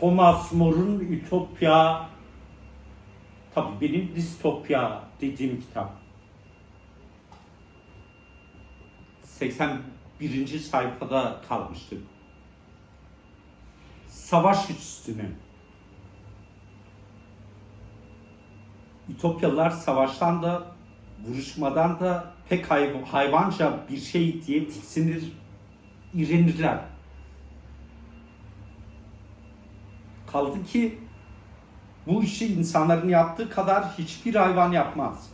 Thomas More'un Ütopya tabii benim distopya dediğim kitap. 81. sayfada kalmıştı. Savaş üstünü. Ütopyalılar savaştan da vuruşmadan da pek hay- hayvanca bir şey diye tiksinir, iğrenirler. Kaldı ki bu işi insanların yaptığı kadar hiçbir hayvan yapmaz.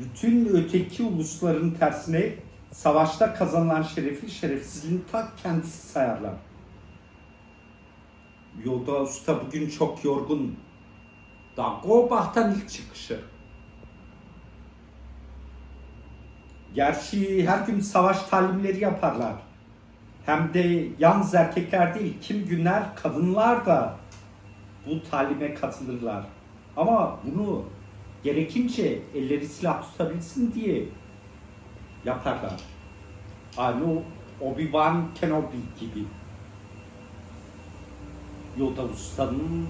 Bütün öteki ulusların tersine savaşta kazanılan şerefi şerefsizliğin ta kendisi sayarlar. Yoda Usta bugün çok yorgun. Dagobah'tan ilk çıkışı. Gerçi her gün savaş talimleri yaparlar. Hem de yalnız erkekler değil, kim günler kadınlar da bu talime katılırlar. Ama bunu gerekince elleri silah tutabilsin diye yaparlar. Aynı Obi-Wan Kenobi gibi. Yoda Usta'nın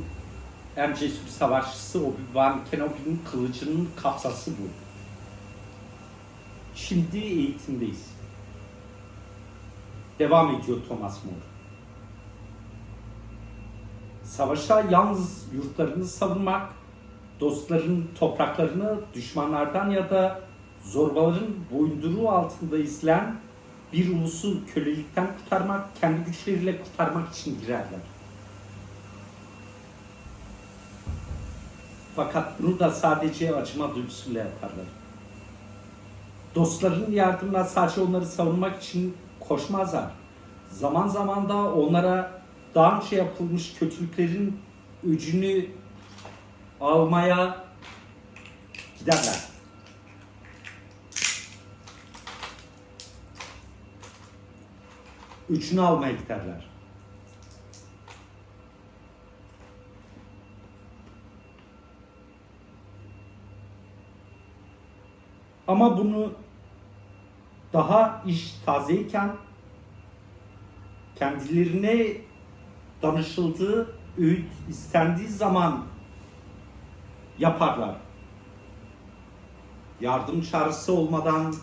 en cesur savaşçısı Obi-Wan Kenobi'nin kılıcının kapsası bu. Şimdi eğitimdeyiz. Devam ediyor Thomas More. Savaşa yalnız yurtlarını savunmak, dostların topraklarını düşmanlardan ya da zorbaların boyunduruğu altında izleyen bir ulusu kölelikten kurtarmak, kendi güçleriyle kurtarmak için girerler. Fakat bunu da sadece acıma duygusuyla yaparlar. Dostların yardımına sadece onları savunmak için koşmazlar. Zaman zaman da onlara daha önce yapılmış kötülüklerin öcünü almaya giderler. Öcünü almaya giderler. Ama bunu daha iş tazeyken kendilerine danışıldığı, öğüt istendiği zaman yaparlar. Yardım çağrısı olmadan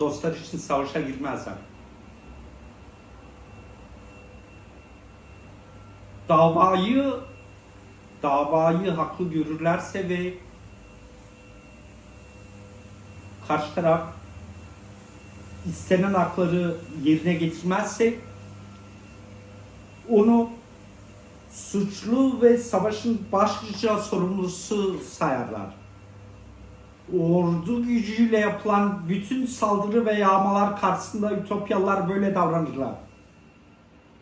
dostlar için savaşa girmezler. Davayı davayı haklı görürlerse ve karşı taraf istenen hakları yerine getirmezse onu suçlu ve savaşın başlıca sorumlusu sayarlar. Ordu gücüyle yapılan bütün saldırı ve yağmalar karşısında Ütopyalılar böyle davranırlar.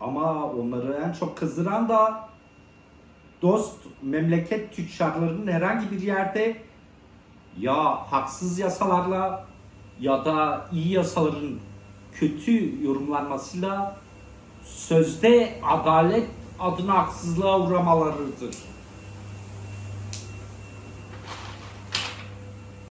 Ama onları en çok kızdıran da dost memleket tüccarlarının herhangi bir yerde ya haksız yasalarla ya da iyi yasaların kötü yorumlanmasıyla sözde adalet adına haksızlığa uğramalarıdır.